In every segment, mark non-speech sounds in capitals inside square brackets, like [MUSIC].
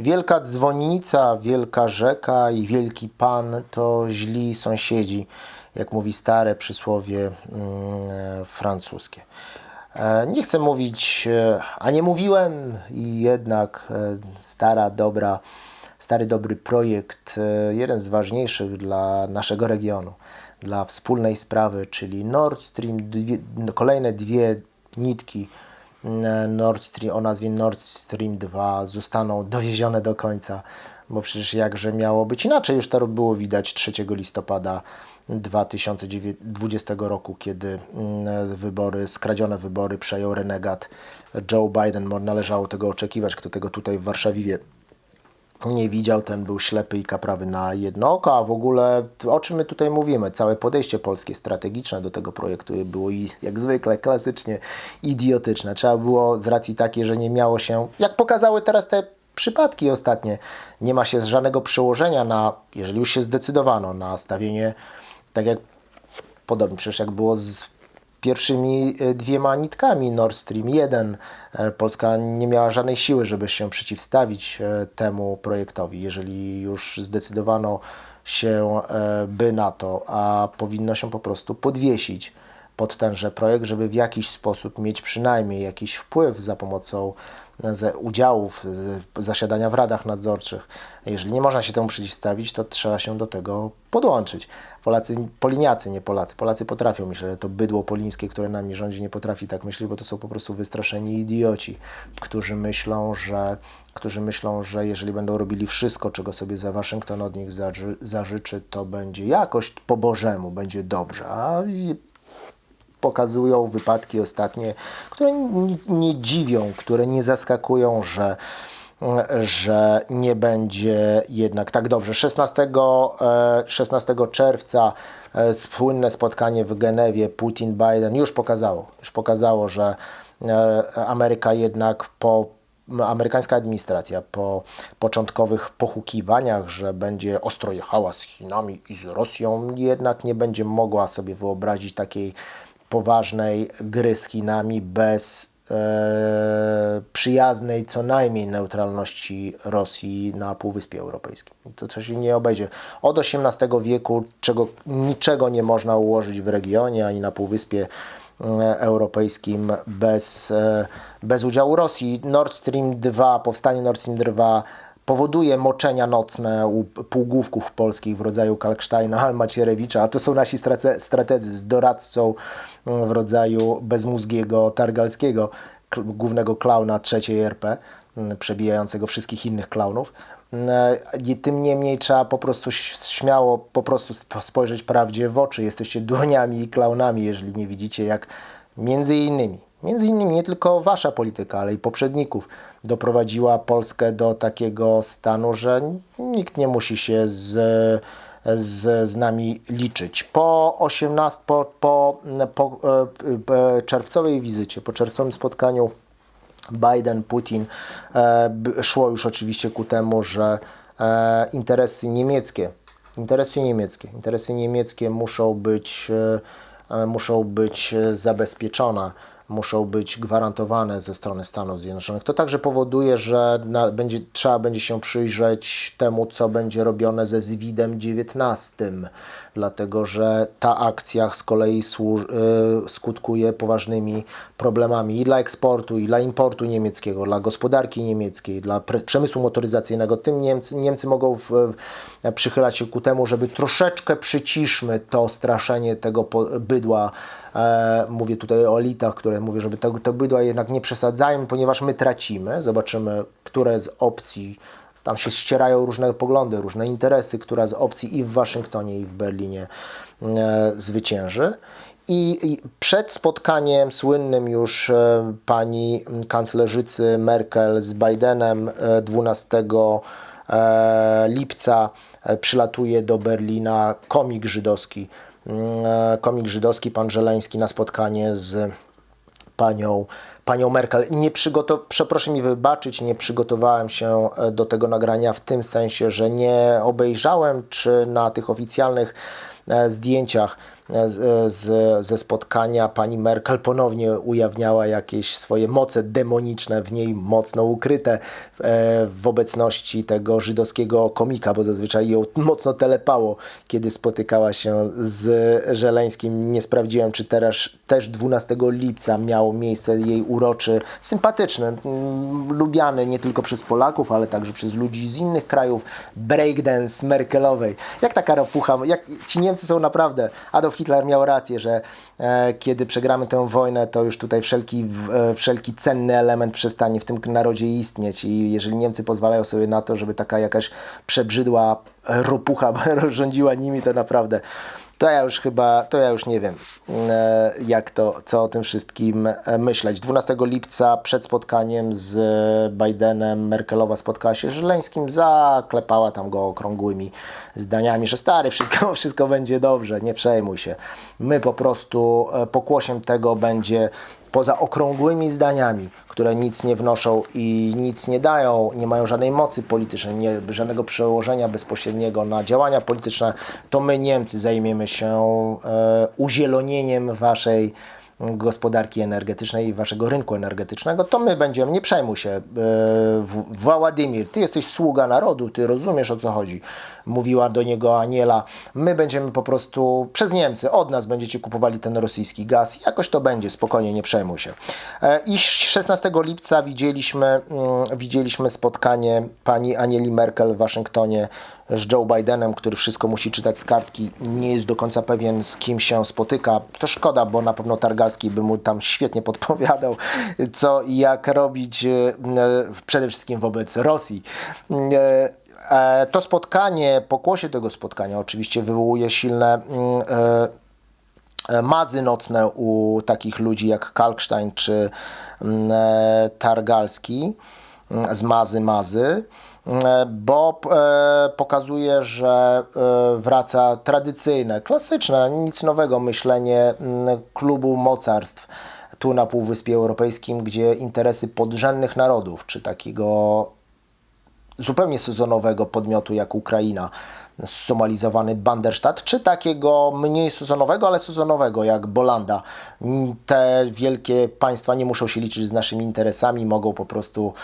Wielka dzwonnica, wielka rzeka i wielki pan to źli sąsiedzi, jak mówi stare przysłowie mm, francuskie. E, Nie chcę mówić, e, a nie mówiłem, i jednak e, stara, dobra, stary, dobry projekt, jeden z ważniejszych dla naszego regionu, dla wspólnej sprawy, czyli Nord Stream, dwie, kolejne dwie nitki Nord Stream, o nazwie Nord Stream 2 zostaną dowiezione do końca, bo przecież jakże miało być inaczej, już to było widać 3 listopada 2020 roku, kiedy mm, wybory, skradzione wybory przejął renegat Joe Biden. Należało tego oczekiwać, kto tego tutaj w Warszawie nie widział, ten był ślepy i kaprawy na jedno oko, a w ogóle o czym my tutaj mówimy? Całe podejście polskie strategiczne do tego projektu było i jak zwykle klasycznie idiotyczne. Trzeba było z racji takiej, że nie miało się, jak pokazały teraz te przypadki ostatnie, nie ma się żadnego przełożenia na, jeżeli już się zdecydowano na stawienie, tak jak podobnie przecież jak było z pierwszymi e, dwiema nitkami Nord Stream 1. E, Polska nie miała żadnej siły, żeby się przeciwstawić e, temu projektowi. Jeżeli już zdecydowano się by na to, a powinno się po prostu podwiesić pod tenże projekt, żeby w jakiś sposób mieć przynajmniej jakiś wpływ za pomocą ze udziałów, e, zasiadania w radach nadzorczych. Jeżeli nie można się temu przeciwstawić, to trzeba się do tego podłączyć. Polacy, Poliniacy, nie Polacy. Polacy potrafią myśleć, ale to bydło polińskie, które nami rządzi, nie potrafi tak myśleć, bo to są po prostu wystraszeni idioci, którzy myślą, że, którzy myślą, że jeżeli będą robili wszystko, czego sobie za Waszyngton od nich zaży, zażyczy, to będzie jakoś po Bożemu, będzie dobrze. A pokazują wypadki ostatnie, które n- nie dziwią, które nie zaskakują, że, że nie będzie jednak tak dobrze. 16, e, 16 czerwca e, słynne spotkanie w Genewie Putin-Biden już pokazało, już pokazało, że e, Ameryka jednak po amerykańska administracja po początkowych pochukiwaniach, że będzie ostro jechała z Chinami i z Rosją, jednak nie będzie mogła sobie wyobrazić takiej poważnej gry z Chinami bez e, przyjaznej co najmniej neutralności Rosji na Półwyspie Europejskim. To, to się nie obejdzie. Od XVIII wieku czego, niczego nie można ułożyć w regionie ani na Półwyspie e, Europejskim bez, e, bez udziału Rosji. Nord Stream 2, powstanie Nord Stream 2 powoduje moczenia nocne u półgłówków polskich w rodzaju Kalksteina, Macierewicza, a to są nasi strategzy z doradcą w rodzaju bezmózgiego Targalskiego, głównego klauna trzeciej RP, przebijającego wszystkich innych klaunów. I Tym niemniej trzeba po prostu śmiało po prostu sp- spojrzeć prawdzie w oczy. Jesteście durniami i klaunami, jeżeli nie widzicie, jak między innymi Między innymi nie tylko wasza polityka, ale i poprzedników doprowadziła Polskę do takiego stanu, że nikt nie musi się z, z, z nami liczyć. Po 18, po, po, po e, e, czerwcowej wizycie, po czerwcowym spotkaniu Biden, Putin e, szło już oczywiście ku temu, że interesy niemieckie, interesy niemieckie, interesy niemieckie muszą być, muszą być zabezpieczone, muszą być gwarantowane ze strony Stanów Zjednoczonych. To także powoduje, że na, będzie, trzeba będzie się przyjrzeć temu, co będzie robione ze Zwidem 19, dlatego że ta akcja z kolei y, skutkuje poważnymi problemami i dla eksportu, i dla importu niemieckiego, dla gospodarki niemieckiej, dla przemysłu motoryzacyjnego. Tym Niemcy, Niemcy mogą w, w, przychylać się ku temu, żeby troszeczkę przyciszmy to straszenie tego bydła. E, mówię tutaj o elitach, które mówię, żeby to bydła jednak nie przesadzajmy, ponieważ my tracimy. Zobaczymy, które z opcji tam się ścierają różne poglądy, różne interesy, która z opcji i w Waszyngtonie, i w Berlinie e, zwycięży. I, przed spotkaniem słynnym już e, pani kanclerzycy Merkel z Bidenem e, 12 e, lipca przylatuje do Berlina komik żydowski. Mm, e, Komik żydowski, pan Żeleński na spotkanie z panią, panią Merkel. Nie Przeproszę mi wybaczyć, nie przygotowałem się e, do tego nagrania w tym sensie, że nie obejrzałem, czy na tych oficjalnych e, zdjęciach z, ze spotkania pani Merkel ponownie ujawniała jakieś swoje moce demoniczne w niej mocno ukryte e, w obecności tego żydowskiego komika, bo zazwyczaj ją mocno telepało, kiedy spotykała się z Żeleńskim. Nie sprawdziłem, czy teraz też 12 lipca miał miejsce jej uroczy, sympatyczny, lubiany nie tylko przez Polaków, ale także przez ludzi z innych krajów, breakdance Merkelowej. Jak taka ropucha, jak ci Niemcy są naprawdę, Adolf Hitler miał rację, że e, kiedy przegramy tę wojnę, to już tutaj wszelki, e, wszelki cenny element przestanie w tym narodzie istnieć. I jeżeli Niemcy pozwalają sobie na to, żeby taka jakaś przebrzydła ropucha [LAUGHS] rządziła nimi, to naprawdę to ja już chyba, to ja już nie wiem, e, jak to, co o tym wszystkim e, myśleć. 12 lipca przed spotkaniem z Bidenem Merkelowa spotkała się z Żeleńskim, zaklepała tam go okrągłymi zdaniami, że stary, wszystko, [LAUGHS] wszystko będzie dobrze, nie przejmuj się. My po prostu e, pokłosiem tego będzie poza okrągłymi zdaniami, które nic nie wnoszą i nic nie dają, nie mają żadnej mocy politycznej, nie, żadnego przełożenia bezpośredniego na działania polityczne, to my Niemcy zajmiemy się e, uzielonieniem waszej gospodarki energetycznej i waszego rynku energetycznego, to my będziemy, nie przejmuj się, e, Władimir, ty jesteś sługa narodu, ty rozumiesz o co chodzi, mówiła do niego Aniela, my będziemy po prostu przez Niemcy, od nas będziecie kupowali ten rosyjski gaz, jakoś to będzie, spokojnie, nie przejmuj się. E, I 16 lipca widzieliśmy, mm, widzieliśmy spotkanie pani Anieli Merkel w Waszyngtonie z Joe Bidenem, który wszystko musi czytać z kartki, nie jest do końca pewien z kim się spotyka. To szkoda, bo na pewno Targalski by mu tam świetnie [LAUGHS] podpowiadał, co i jak robić e, przede wszystkim wobec Rosji. E, e, to spotkanie, pokłosie tego spotkania oczywiście wywołuje silne mm, mazy nocne u takich ludzi jak Kalkstein czy mm, Targalski mm, z mazy mazy. E, bo e, pokazuje, że e, wraca tradycyjne, klasyczne, nic nowego myślenie klubu mocarstw tu na Półwyspie Europejskim, gdzie interesy podrzędnych narodów, czy takiego zupełnie sezonowego podmiotu jak Ukraina, somalizowany Banderstadt, czy takiego mniej sezonowego, ale sezonowego jak Bolanda. Te wielkie państwa nie muszą się liczyć z naszymi interesami, mogą po prostu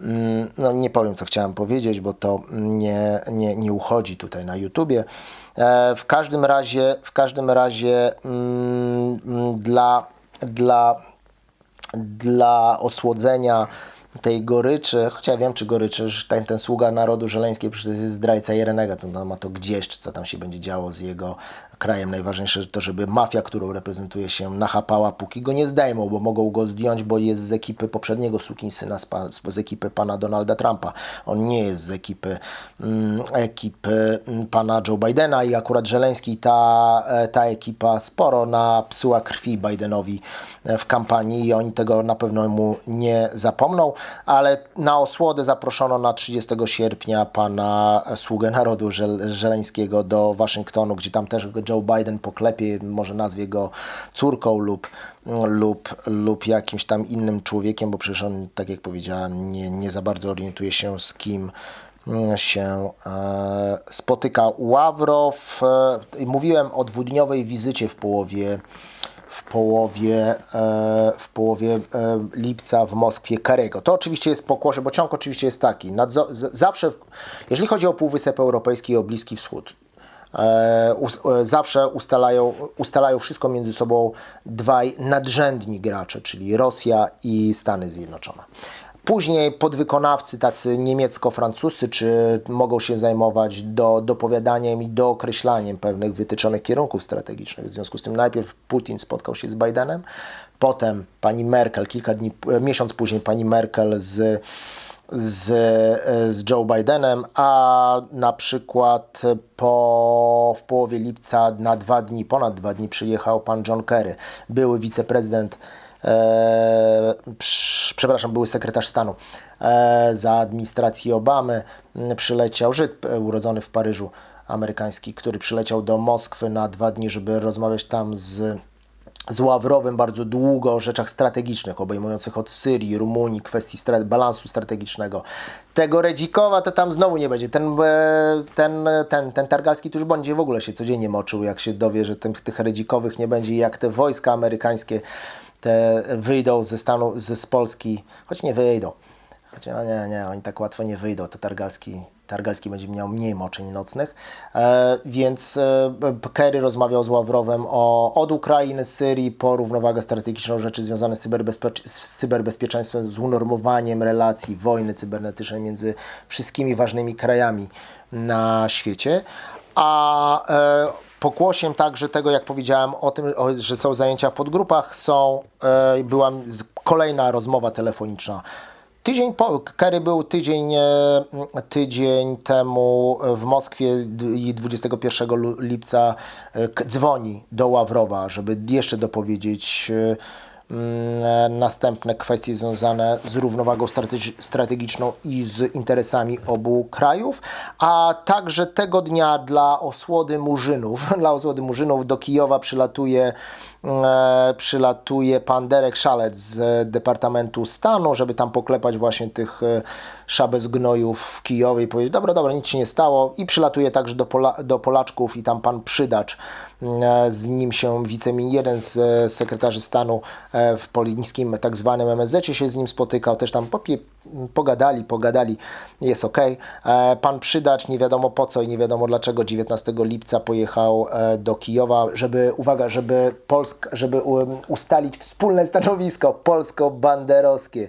Mm, no nie powiem, co chciałem powiedzieć, bo to nie, nie, nie uchodzi tutaj na YouTubie. E, w każdym razie, w każdym razie mm, mm, dla, dla, dla osłodzenia tej goryczy, chociaż ja wiem, czy goryczy, że ten, ten sługa narodu żeleńskiej przecież jest zdrajca i renegat, to ma to gdzieś, co tam się będzie działo z jego krajem. Najważniejsze to, żeby mafia, którą reprezentuje się, nachapała, póki go nie zdejmą, bo mogą go zdjąć, bo jest z ekipy poprzedniego sukinsyna, z, z ekipy pana Donalda Trumpa. On nie jest z ekipy, mm, ekipy mm, pana Joe Bidena i akurat Żeleński, ta, e, ta ekipa sporo napsuła krwi Bidenowi e, w kampanii i oni tego na pewno mu nie zapomną, ale na osłodę zaproszono na 30 sierpnia pana sługę narodu Żeleńskiego do Waszyngtonu, gdzie tam też Joe Biden poklepie, może nazwie go córką lub, lub, lub jakimś tam innym człowiekiem, bo przecież on, tak jak powiedziałem, nie, nie za bardzo orientuje się z kim się e, spotyka. Ławrow, e, mówiłem o dwudniowej wizycie w połowie w połowie, e, w połowie e, lipca w Moskwie Karego. To oczywiście jest pokłosie, bo ciąg oczywiście jest taki. zawsze, jeżeli chodzi o Półwysep Europejski i o Bliski Wschód, E, zawsze ustalają, ustalają wszystko między sobą dwaj nadrzędni gracze, czyli Rosja i Stany Zjednoczone. Później podwykonawcy tacy niemiecko-francuscy, czy mogą się zajmować do, dopowiadaniem i dookreślaniem pewnych wytyczonych kierunków strategicznych. W związku z tym najpierw Putin spotkał się z Bidenem, potem pani Merkel, kilka dni, miesiąc później pani Merkel z z, e, z Joe Bidenem, a na przykład po, w połowie lipca na dwa dni, ponad dwa dni przyjechał pan John Kerry, były wiceprezydent, e, przepraszam, były sekretarz stanu e, za administracji Obamy, przyleciał Żyd urodzony w Paryżu, amerykański, który przyleciał do Moskwy na dwa dni, żeby rozmawiać tam z z Ławrowem bardzo długo o rzeczach strategicznych, obejmujących od Syrii, Rumunii, kwestii stra- balansu strategicznego. Tego Redzikowa to tam znowu nie będzie. Ten, e, ten, ten, ten Targalski to już będzie w ogóle się codziennie moczył, jak się dowie, że tym, tych Redzikowych nie będzie i jak te wojska amerykańskie te wyjdą ze stanu, z, z Polski, choć nie wyjdą. Choć, no nie, nie, oni tak łatwo nie wyjdą. To Targalski, Targalski będzie miał mniej moczeń nocnych. E, więc e, Kerry rozmawiał z Ławrowem o, od Ukrainy, Syrii, po równowagę strategiczną, rzeczy związane z, z cyberbezpieczeństwem, z unormowaniem relacji wojny cybernetycznej między wszystkimi ważnymi krajami na świecie. A e, pokłosiem także tego, jak powiedziałem o tym, że są zajęcia w podgrupach, są, e, była kolejna rozmowa telefoniczna. Tydzień po, Kerry był tydzień, e, tydzień temu w Moskwie i 21 lu- lipca e, dzwoni do Ławrowa, żeby jeszcze dopowiedzieć następne kwestie związane z równowagą strategi- strategiczną i z interesami obu krajów, a także tego dnia dla osłody Murzynów, [LAUGHS] dla osłody Murzynów do Kijowa przylatuje e, przylatuje pan Derek Szalec z Departamentu Stanu, żeby tam poklepać właśnie tych e, szabezgnojów w Kijowie i powiedzieć, dobra, dobra, nic się nie stało. I przylatuje także do, Pola- do Polaczków i tam pan Przydacz, e, z nim się wicemin, jeden z e, sekretarzy stanu e, w polińskim tak zwanym MSZ się z nim spotykał, też tam popie, pogadali, pogadali, jest ok. Pan Przydacz, nie wiadomo po co i nie wiadomo dlaczego 19 lipca pojechał e, do Kijowa, żeby, uwaga, żeby, Polsk, żeby ustalić wspólne stanowisko polsko-banderowskie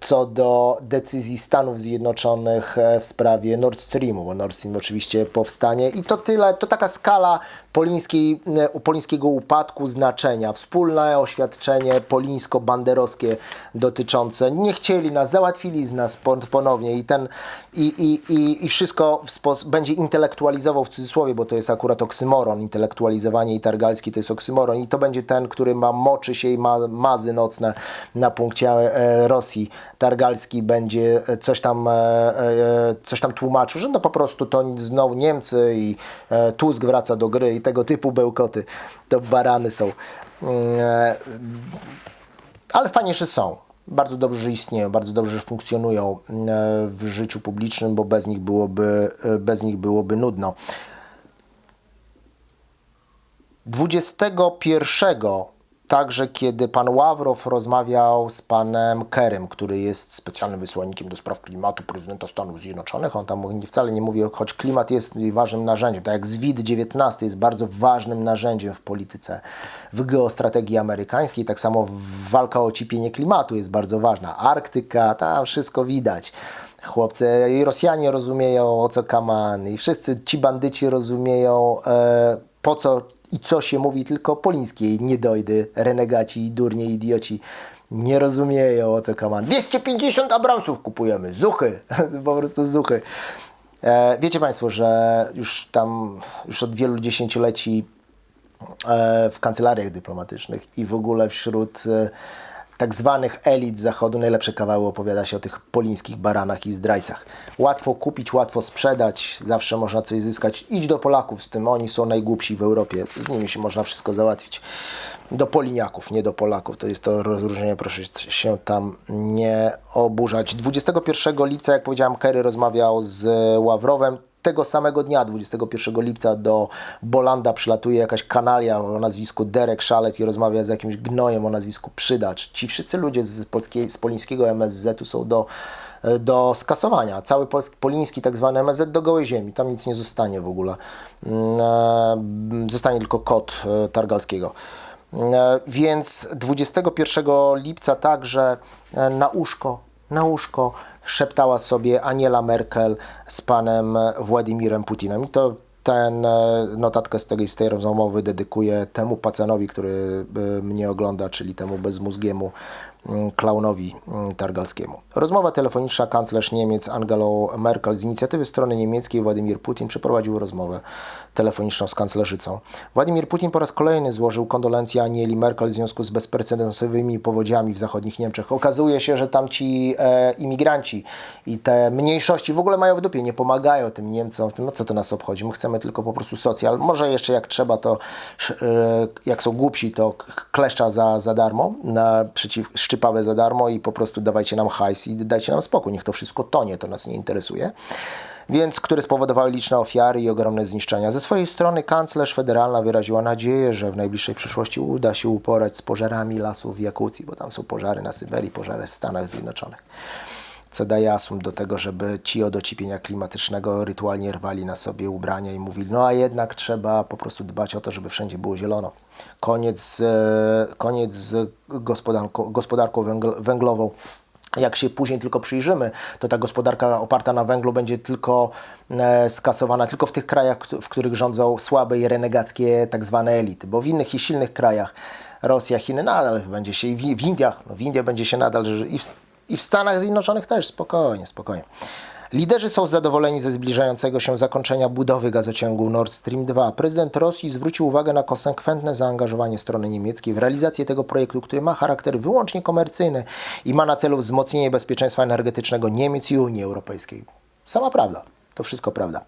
co do decyzji Stanów Zjednoczonych e, w sprawie Nord Streamu, bo Nord Stream oczywiście powstanie i to tyle, to taka skala polińskiej, e, polińskiego upadku znaczenia, wspólne oświadczenie polińsko-banderowskie dotyczące, nie chcieli nas, załatwili z nas pon- ponownie. I ten, i, i, i, i wszystko będzie intelektualizował w cudzysłowie, bo to jest akurat oksymoron, intelektualizowanie i targalski to jest oksymoron. I to będzie ten, który ma moczy się i ma mazy nocne na punkcie e, Rosji. Targalski będzie coś tam, e, e, coś tam tłumaczył, że no po prostu to znowu Niemcy i e, Tusk wraca do gry i tego typu bełkoty. To barany są. Mm, e, ale fajnie, że są. Bardzo dobrze, że istnieją, bardzo dobrze, że funkcjonują e, w życiu publicznym, bo bez nich byłoby, e, bez nich byłoby nudno. 21 także kiedy pan Ławrow rozmawiał z panem Kerem, który jest specjalnym wysłannikiem do spraw klimatu prezydenta Stanów Zjednoczonych, on tam wcale nie mówi, choć klimat jest ważnym narzędziem, tak jak ZWID-19 jest bardzo ważnym narzędziem w polityce, w geostrategii amerykańskiej, tak samo walka o ocieplenie klimatu jest bardzo ważna. Arktyka, tam wszystko widać. Chłopcy i Rosjanie rozumieją o co kaman i wszyscy ci bandyci rozumieją e, po co i co się mówi, tylko polińskiej niedojdy, renegaci, durnie, idioci nie rozumieją o co kaman. 250 Abramsów kupujemy, zuchy, [LAUGHS] po prostu zuchy. E, wiecie Państwo, że już tam, już od wielu dziesięcioleci e, w kancelariach dyplomatycznych i w ogóle wśród e, tak zwanych elit zachodu najlepsze kawały opowiada się o tych polińskich baranach i zdrajcach. Łatwo kupić, łatwo sprzedać, zawsze można coś zyskać. Idź do Polaków z tym, oni są najgłupsi w Europie, z nimi się można wszystko załatwić. Do Poliniaków, nie do Polaków. To jest to rozróżnienie, proszę się tam nie oburzać. 21 lipca, jak powiedziałem, Kerry rozmawiał z Ławrowem tego samego dnia, 21 lipca, do Bolanda przylatuje jakaś kanalia o nazwisku Derek Szalet i rozmawia z jakimś gnojem o nazwisku Przydacz. Ci wszyscy ludzie z, polskiej, z polińskiego MSZ-u są do, do skasowania. Cały polski, poliński tak zwany MSZ do gołej ziemi. Tam nic nie zostanie w ogóle. Mm, Zostanie tylko kod e, Targalskiego. E, Więc 21 lipca także e, na uszko, na uszko szeptała sobie Aniela Merkel z panem Władimirem Putinem. I to ten e, notatkę z tej, z tej rozmowy dedykuję temu pacanowi, który e, mnie ogląda, czyli temu bezmózgiemu klaunowi mm, targalskiemu. Rozmowa telefoniczna kanclerz Niemiec Angelo Merkel z inicjatywy strony niemieckiej Władimir Putin przeprowadził rozmowę telefoniczną z kanclerzycą. Władimir Putin po raz kolejny złożył kondolencje Anieli Merkel w związku z bezprecedensowymi powodziami w zachodnich Niemczech. Okazuje się, że tam ci e, imigranci i te mniejszości w ogóle mają w dupie, nie pomagają tym Niemcom w tym, no co to nas obchodzi, my chcemy tylko po prostu socjal. Może jeszcze jak trzeba, to e, jak są głupsi, to kleszcza za, za darmo, na, przeciw, szczypawe za darmo i po prostu dawajcie nam hajs i dajcie nam spokój, niech to wszystko tonie, to nas nie interesuje więc które spowodowały liczne ofiary i ogromne zniszczenia. Ze swojej strony kanclerz federalna wyraziła nadzieję, że w najbliższej przyszłości uda się uporać z pożarami lasów w Jakucji, bo tam są pożary na Syberii, pożary w Stanach Zjednoczonych. Co daje asum do tego, żeby ci od ocipienia klimatycznego rytualnie rwali na sobie ubrania i mówili, no a jednak trzeba po prostu dbać o to, żeby wszędzie było zielono. Koniec, z, e, koniec z gospodarką, gospodarką węgl- węglową jak się później tylko przyjrzymy, to ta gospodarka oparta na węglu będzie tylko e, skasowana tylko w tych krajach, w których rządzą słabe i renegackie tak zwane elity, bo w innych i silnych krajach, Rosja, Chiny nadal będzie się, i w, Indiach, no w Indiach będzie się nadal, i w, i w Stanach Zjednoczonych też, spokojnie, spokojnie. Liderzy są zadowoleni ze zbliżającego się zakończenia budowy gazociągu Nord Stream 2. Prezydent Rosji zwrócił uwagę na konsekwentne zaangażowanie strony niemieckiej w realizację tego projektu, który ma charakter wyłącznie komercyjny i ma na celu wzmocnienie bezpieczeństwa energetycznego Niemiec i Unii Europejskiej. Sama prawda, to wszystko prawda.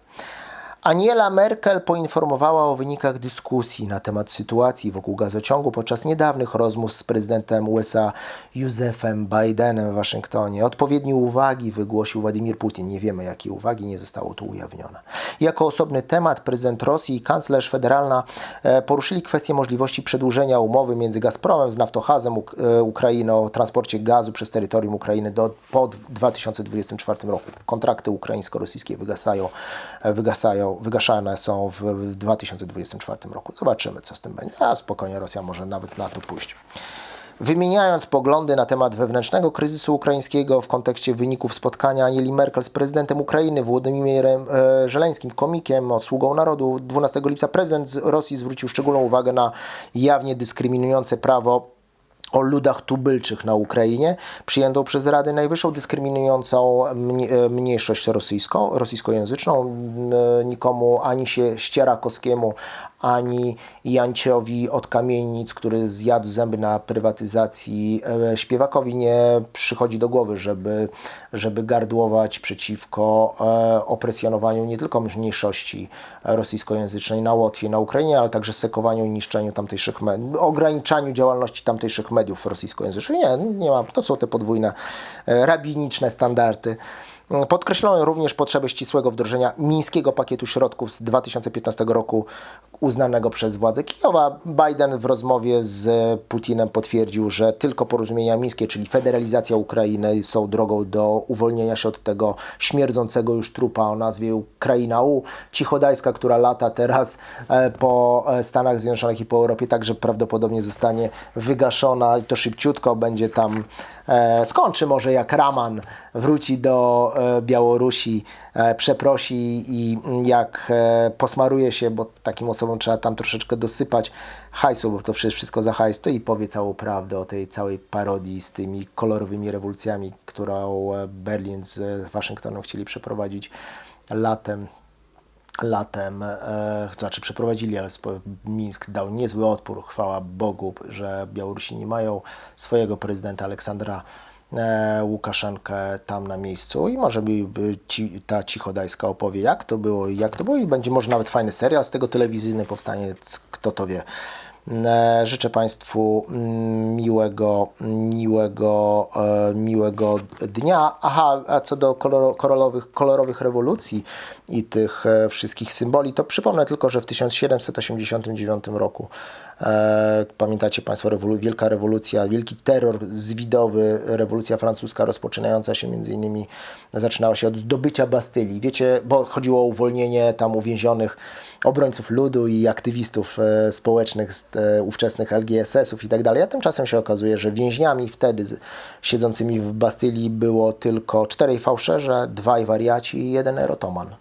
Aniela Merkel poinformowała o wynikach dyskusji na temat sytuacji wokół gazociągu podczas niedawnych rozmów z prezydentem USA Józefem Bidenem w Waszyngtonie. Odpowiednie uwagi wygłosił Władimir Putin. Nie wiemy, jakie uwagi, nie zostało tu ujawnione. Jako osobny temat prezydent Rosji i kanclerz federalna e, poruszyli kwestię możliwości przedłużenia umowy między Gazpromem z Naftogazem Uk- e, Ukrainy o transporcie gazu przez terytorium Ukrainy do, po 2024 roku. Kontrakty ukraińsko-rosyjskie wygasają, e, wygaszane są w, w 2024 roku. Zobaczymy, co z tym będzie. A spokojnie Rosja może nawet na to pójść. Wymieniając poglądy na temat wewnętrznego kryzysu ukraińskiego w kontekście wyników spotkania Anieli Merkel z prezydentem Ukrainy Włodymirem e, Żeleńskim, komikiem, sługą narodu, 12 lipca prezydent z Rosji zwrócił szczególną uwagę na jawnie dyskryminujące prawo o ludach tubylczych na Ukrainie, przyjętą przez Radę Najwyższą, dyskryminującą e, mniejszość rosyjską, rosyjskojęzyczną. E, Nikomu ani się Ścierakowskiemu, ani Janciowi od Kamienic, który zjadł zęby na prywatyzacji e, śpiewakowi, nie przychodzi do głowy, żeby, żeby gardłować przeciwko opresjonowaniu nie tylko mniejszości rosyjskojęzycznej na Łotwie, na Ukrainie, ale także sekowaniu i niszczeniu tamtejszych mediów, ograniczaniu działalności tamtejszych mediów rosyjskojęzycznych. Nie, nie ma, to są te podwójne e, rabiniczne standardy. Podkreślono również potrzebę ścisłego wdrożenia mińskiego pakietu środków z 2015 roku uznanego przez władze Kijowa. Biden w rozmowie z Putinem potwierdził, że tylko porozumienia mińskie, czyli federalizacja Ukrainy są drogą do uwolnienia się od tego śmierdzącego już trupa o nazwie Ukraina U. Cichodajska, która lata teraz e, po e, Stanach Zjednoczonych i po Europie, także prawdopodobnie zostanie wygaszona i to szybciutko będzie tam skończy może jak Raman wróci do e, Białorusi, e, przeprosi i mm, jak e, posmaruje się, bo takim osobom trzeba tam troszeczkę dosypać hajsu, bo to przecież wszystko za hajs, to i powie całą prawdę o tej całej parodii z tymi kolorowymi rewolucjami, którą e, Berlin z e, Waszyngtonem chcieli przeprowadzić latem latem, e, to znaczy przeprowadzili, ale Mińsk dał niezły odpór, chwała Bogu, że Białorusini mają swojego prezydenta Aleksandra e, Łukaszenkę tam na miejscu i może by, ta cichodajska opowie, jak to było i jak to było i będzie może nawet fajny serial z tego telewizyjny powstanie, kto to wie. E, Życzę Państwu mm, miłego, miłego, e, miłego dnia. Aha, a co do koloro, kolorowych, kolorowych rewolucji i tych e, wszystkich symboli, to przypomnę tylko, że w 1789 roku, pamiętacie Państwo, rewolu- wielka rewolucja, wielki terror zwidowy, rewolucja francuska rozpoczynająca się między innymi, zaczynała się od zdobycia Bastylii. Wiecie, bo chodziło o uwolnienie tam uwięzionych obrońców ludu i aktywistów e, społecznych z e, ówczesnych LGSS-ów i tak dalej. A tymczasem się okazuje, że więźniami wtedy z, siedzącymi w Bastylii było tylko czterej fałszerze, dwaj wariaci i jeden erotoman.